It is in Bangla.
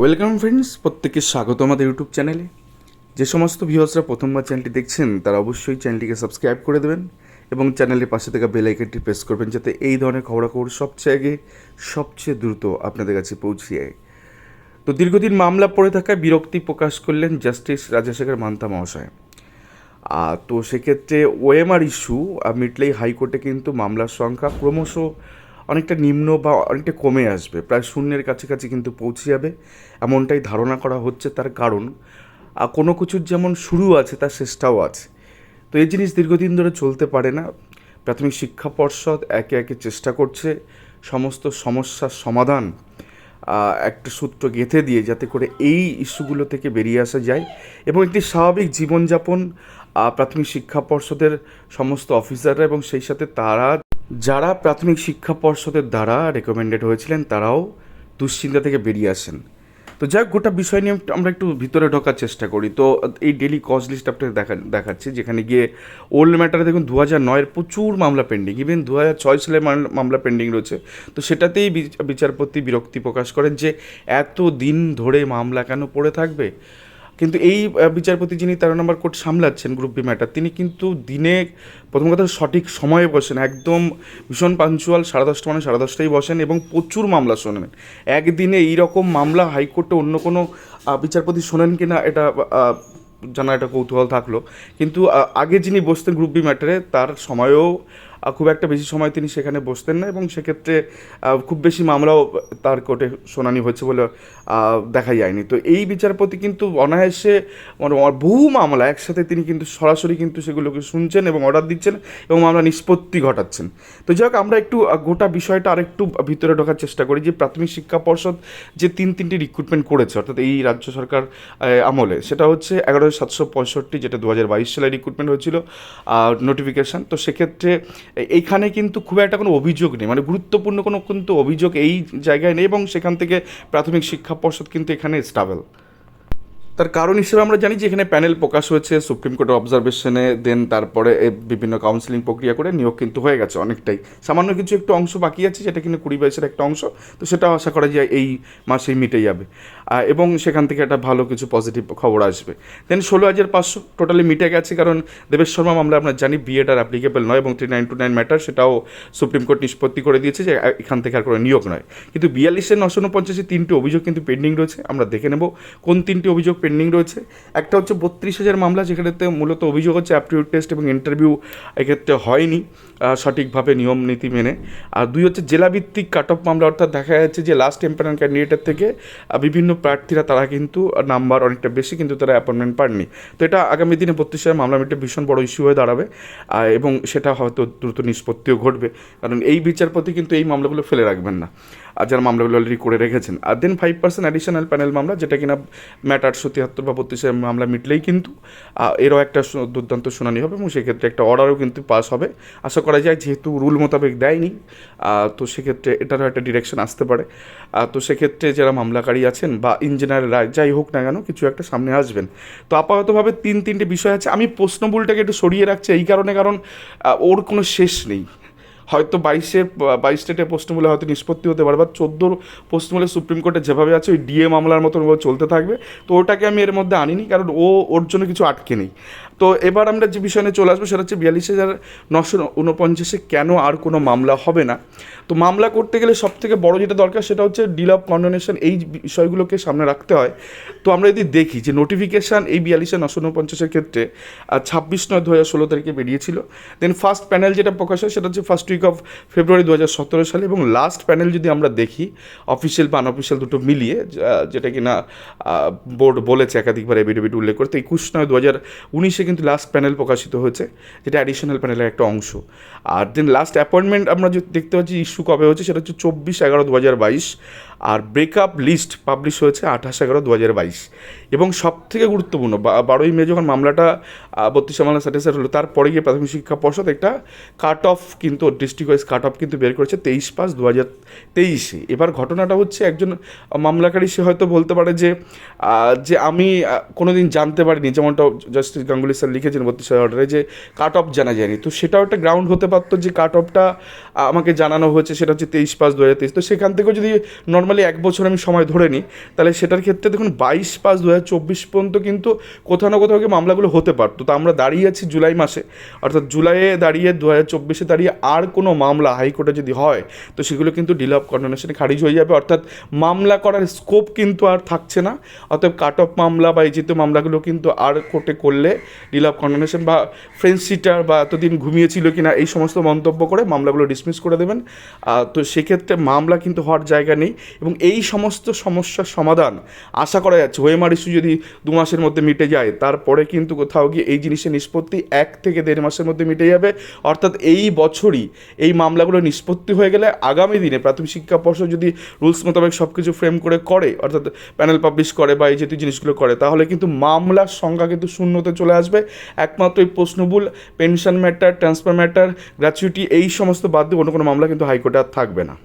ওয়েলকাম ফ্রেন্ডস প্রত্যেককে স্বাগত আমাদের ইউটিউব চ্যানেলে যে সমস্ত ভিউয়ার্সরা প্রথমবার চ্যানেলটি দেখছেন, তারা অবশ্যই চ্যানেলটিকে সাবস্ক্রাইব করে দেবেন এবং চ্যানেলের পাশে থাকা বেল আইকনটি প্রেস করবেন যাতে এই ধরনের খবরাখবর সবচেয়ে আগে, সবচেয়ে দ্রুত আপনাদের কাছে পৌঁছে যায়। তো দীর্ঘদিন মামলা পড়ে থাকায় বিরক্তি প্রকাশ করলেন জাস্টিস রাজাশেখর মান্তা মহাশয়। আর তো সেক্ষেত্রে ওএমআর ইস্যু মিটলেই হাইকোর্টে কিন্তু মামলার সংখ্যা ক্রমশ অনেকটা নিম্ন বা অনেকটা কমে আসবে। প্রায় শূন্যের কাছাকাছি কিন্তু পৌঁছে যাবে। এমনটাই ধারণা করা হচ্ছে তার কারণ। কোনো কিছুর যেমন শুরু আছে, তার শেষটাও আছে। তো এই জিনিস দীর্ঘদিন ধরে চলতে পারে না। প্রাথমিক শিক্ষা পর্ষদ একে একে চেষ্টা করছে সমস্ত সমস্যার সমাধান একটা সূত্র গেঁথে দিয়ে যাতে করে এই ইস্যুগুলো থেকে বেরিয়ে আসা যায় এবং একটি স্বাভাবিক জীবনযাপন প্রাথমিক শিক্ষা পর্ষদের সমস্ত অফিসাররা এবং সেই সাথে তারা যারা প্রাথমিক শিক্ষা পর্ষদের দ্বারা রেকমেন্ডেড হয়েছিলেন, তারাও দুশ্চিন্তা থেকে বেরিয়ে আসেন। তো যাই হোক, গোটা বিষয় নিয়ে আমরা একটু ভিতরে ঢোকার চেষ্টা করি। তো এই ডেলি কজ লিস্ট আপনাকে দেখা, দেখাচ্ছি, যেখানে গিয়ে ওল্ড ম্যাটারে দেখুন দু হাজার নয়ের প্রচুর মামলা পেন্ডিং ইভেন দু হাজার ছয় সালের মাম- মামলা পেন্ডিং রয়েছে। তো সেটাতেই বিচ- বিচারপতি বিরক্তি প্রকাশ করেন যে এত দিন ধরে মামলা কেন পড়ে থাকবে? কিন্তু এই বিচারপতি যিনি তেরো নম্বর কোর্ট সামলাচ্ছেন গ্রুপ বি ম্যাটার তিনি কিন্তু দিনে প্রথম কথা সঠিক সময়ে বসেন, একদম ভীষণ পাঞ্চুয়াল সাড়ে দশটা মানে সাড়ে দশটায় বসেন এবং প্রচুর মামলা শোনেন। একদিনে এই রকম মামলা হাইকোর্টে অন্য কোনো বিচারপতি শোনেন কি না এটা জানা একটা কৌতূহল থাকল। কিন্তু আগে যিনি বসতেন গ্রুপ বি ম্যাটারে তার সময়েও খুব একটা বেশি সময় তিনি সেখানে বসতেন না এবং সেক্ষেত্রে খুব বেশি মামলাও তার কোর্টে শুনানি হয়েছে বলে দেখা যায়নি। তো এই বিচারপতি কিন্তু অনায়াসে মানে বহু মামলা একসাথে তিনি কিন্তু সরাসরি কিন্তু সেগুলোকে শুনছেন এবং অর্ডার দিচ্ছেন এবং মামলা নিষ্পত্তি ঘটাচ্ছেন। তো যাই হোক, আমরা একটু গোটা বিষয়টা আরেকটু ভিতরে ঢোকার চেষ্টা করি যে প্রাথমিক শিক্ষা পর্ষদ যে তিন তিনটি রিক্রুটমেন্ট করেছে, অর্থাৎ এই রাজ্য সরকার আমলে, সেটা হচ্ছে এগারো সাতশো পঁয়ষট্টি, যেটা দু হাজার বাইশ সালে রিক্রুটমেন্ট হয়েছিল নোটিফিকেশান তো সেক্ষেত্রে এইখানে কিন্তু খুব একটা কোনো অভিযোগ নেই। মানে গুরুত্বপূর্ণ কোনো কিন্তু অভিযোগ এই জায়গায় নেই এবং সেখান থেকে প্রাথমিক শিক্ষা পর্ষদ কিন্তু এখানে স্টাবেল। তার কারণ হিসেবে আমরা জানি যে এখানে প্যানেল প্রকাশ হয়েছে, সুপ্রিম কোর্টের অবজারভেশনে দেন তারপরে বিভিন্ন কাউন্সিলিং প্রক্রিয়া করে নিয়োগ কিন্তু হয়ে গেছে অনেকটাই। সামান্য কিছু একটু অংশ বাকি আছে, যেটা কিন্তু কুড়ি বাইশের একটা অংশ, তো সেটা আশা করা যায় এই মাসেই মিটে যাবে। এবং সেখান থেকে একটা ভালো কিছু পজিটিভ খবর আসবে। দেন ষোলো হাজার পাঁচশো টোটালি মিটে গেছে, কারণ দেবেশ শর্মা মামলা আমরা জানি বিএড আর অ্যাপ্লিকেবল নয় এবং three nine two nine matter সেটাও সুপ্রিম কোর্ট নিষ্পত্তি করে দিয়েছে যে এখান থেকে আর কোনো নিয়োগ নয়। কিন্তু বিয়াল্লিশের নশো উনপঞ্চাশে তিনটি অভিযোগ কিন্তু পেন্ডিং রয়েছে, আমরা দেখে নেব কোন তিনটি অভিযোগ পেন্ডিং রয়েছে। একটা হচ্ছে বত্রিশ হাজার মামলা, যেখানেতে মূলত অভিযোগ হচ্ছে অ্যাপটিউড টেস্ট এবং ইন্টারভিউ এক্ষেত্রে হয়নি সঠিকভাবে নিয়ম নীতি মেনে। আর দুই হচ্ছে জেলাভিত্তিক কাট অফ মামলা, অর্থাৎ দেখা যাচ্ছে যে লাস্ট এম্পায়ার ক্যান্ডিডেটের থেকে বিভিন্ন প্রার্থীরা তারা কিন্তু নাম্বার অনেকটা বেশি, কিন্তু তারা অ্যাপয়েন্টমেন্ট পাননি। তো এটা আগামী দিনে বত্রিশ হাজার মামলা মিটে ভীষণ বড় ইস্যু হয়ে দাঁড়াবে এবং সেটা হয়তো দ্রুত নিষ্পত্তিও ঘটবে। কারণ এই বিচারপতি কিন্তু এই মামলাগুলো ফেলে রাখবেন না, আর যারা মামলাগুলো অলরেডি করে রেখেছেন। আর then five percent additional panel মামলা, যেটা কিনা ম্যাট আটশো তিয়াত্তর বা বত্রিশ হাজার মামলা মিটলেই কিন্তু এরও একটা দুর্দান্ত শুনানি হবে এবং সেক্ষেত্রে একটা অর্ডারও কিন্তু পাস হবে। আশা করা যায় যেহেতু রুল মোতাবেক দেয়নি তো সেক্ষেত্রে এটারও একটা ডিরেকশন আসতে পারে। তো সেক্ষেত্রে যারা মামলাকারী আছেন বা ইঞ্জিনিয়ার যাই হোক না কেন, কিছু একটা সামনে আসবেন। তো আপাততভাবে তিন, তিনটে বিষয় আছে। আমি প্রশ্নবুলটাকে একটু সরিয়ে রাখছি এই কারণে, কারণ ওর কোনো শেষ নেই। হয়তো বাইশের বাইশ স্টেটে পোস্টমূলে হয়তো নিষ্পত্তি হতে পারে, বা চোদ্দোর পোস্টমূলে সুপ্রিম কোর্টে যেভাবে আছে ওই ডিএ মামলার মতন চলতে থাকবে। তো ওটাকে আমি এর মধ্যে আনিনি, কারণ ও ওর জন্য কিছু আটকে নেই। তো এবার আমরা যে বিষয় নিয়ে চলে আসব সেটা হচ্ছে বিয়াল্লিশ হাজার নশো উনপঞ্চাশে কেন আর কোনো মামলা হবে না? তো মামলা করতে গেলে সব থেকে বড় যেটা দরকার সেটা হচ্ছে ডিল অফ কন্ডোনেশন এই বিষয়গুলোকে সামনে রাখতে হয়। তো আমরা যদি দেখি যে নোটিফিকেশান এই বিয়াল্লিশে নশো উনপঞ্চাশের ক্ষেত্রে ছাব্বিশ নয় দু হাজার ষোলো তারিখে বেরিয়েছিল। দেন ফার্স্ট প্যানেল যেটা প্রকাশ হয় সেটা হচ্ছে ফার্স্ট উইক অফ ফেব্রুয়ারি দু হাজার সতেরো সালে এবং লাস্ট প্যানেল যদি আমরা দেখি অফিসিয়াল বা আনঅফিসিয়াল দুটো মিলিয়ে যেটা কিনা বোর্ড বলেছে একাধিকবার এভিডেভিট উল্লেখ করতে, একুশ নয় দু হাজার উনিশে কিন্তু লাস্ট প্যানেল প্রকাশিত হয়েছে, যেটা অ্যাডিশনাল প্যানেলের একটা অংশ। আর দেন লাস্ট অ্যাপয়েন্টমেন্ট আমরা যে দেখতে পাচ্ছি ইস্যু কবে হচ্ছে, সেটা হচ্ছে চব্বিশ এগারো দু হাজার বাইশ। আর ব্রেকআপ লিস্ট পাবলিশ হয়েছে আঠাশ এগারো দু হাজার বাইশ। এবং সব থেকে গুরুত্বপূর্ণ বারোই মে যখন মামলাটা বত্রিশ মামলা স্যাটিসফাইড হলো তারপরে গিয়ে প্রাথমিক শিক্ষা পর্ষদ একটা কাট অফ কিন্তু ডিস্ট্রিক্ট ওয়াইজ কাট অফ কিন্তু বের করেছে তেইশ পাঁচ দু হাজার তেইশে। এবার ঘটনাটা হচ্ছে একজন মামলাকারী, সে হয়তো বলতে পারে যে যে আমি কোনো দিন জানতে পারিনি, যেমনটা জাস্টিস গাঙ্গুলি স্যার লিখেছেন বত্রিশ অর্ডারে যে কাট অফ জানা যায়নি। তো সেটাও একটা গ্রাউন্ড হতে পারতো যে কাট অফটা আমাকে জানানো হয়েছে, সেটা হচ্ছে তেইশ পাঁচ দু হাজার তেইশ। তো সেখান থেকেও যদি নর্মাল নর্মালি এক বছর আমি সময় ধরে নিই, তাহলে সেটার ক্ষেত্রে দেখুন বাইশ পাঁচ দু পর্যন্ত কিন্তু কোথাও না কোথাও মামলাগুলো হতে পারতো। তো আমরা দাঁড়িয়ে আছি জুলাই মাসে, অর্থাৎ জুলাইয়ে দাঁড়িয়ে দু হাজার চব্বিশে দাঁড়িয়ে আর কোনো মামলা হাইকোর্টে যদি হয়, তো সেগুলো কিন্তু ডিল অফ কন্ডোনেশনে খারিজ হয়ে যাবে। অর্থাৎ মামলা করার স্কোপ কিন্তু আর থাকছে না। অর্থাৎ কাট অফ মামলা বা এই জাতীয় মামলাগুলো কিন্তু আর কোর্টে করলে ডিল অফ কন্ডোনেশন বা ফ্রেন্ড সিটার বা এতদিন ঘুমিয়েছিল কিনা এই সমস্ত মন্তব্য করে মামলাগুলো ডিসমিস করে দেবেন। তো সেক্ষেত্রে মামলা কিন্তু হওয়ার জায়গা নেই। এবং এই সমস্ত সমস্যার সমাধান আশা করা যাচ্ছে। ওয়েমার ইস্যু যদি দু মাসের মধ্যে মিটে যায়, তারপরে কিন্তু কোথাও গিয়ে এই জিনিসের নিষ্পত্তি এক থেকে দেড় মাসের মধ্যে মিটে যাবে। অর্থাৎ এই বছরই এই মামলাগুলো নিষ্পত্তি হয়ে গেলে আগামী দিনে প্রাথমিক শিক্ষা পর্ষদ যদি রুলস মোতাবেক সব কিছু ফ্রেম করে করে, অর্থাৎ প্যানেল পাবলিশ করে বা এই জাতীয় জিনিসগুলো করে, তাহলে কিন্তু মামলার সংখ্যা কিন্তু শূন্যতে চলে আসবে। একমাত্র এই প্রশ্নবুল, pension matter, transfer matter, gratuity, এই সমস্ত বাদ দিয়ে অন্য কোনো মামলা কিন্তু হাইকোর্টে আর থাকবে না।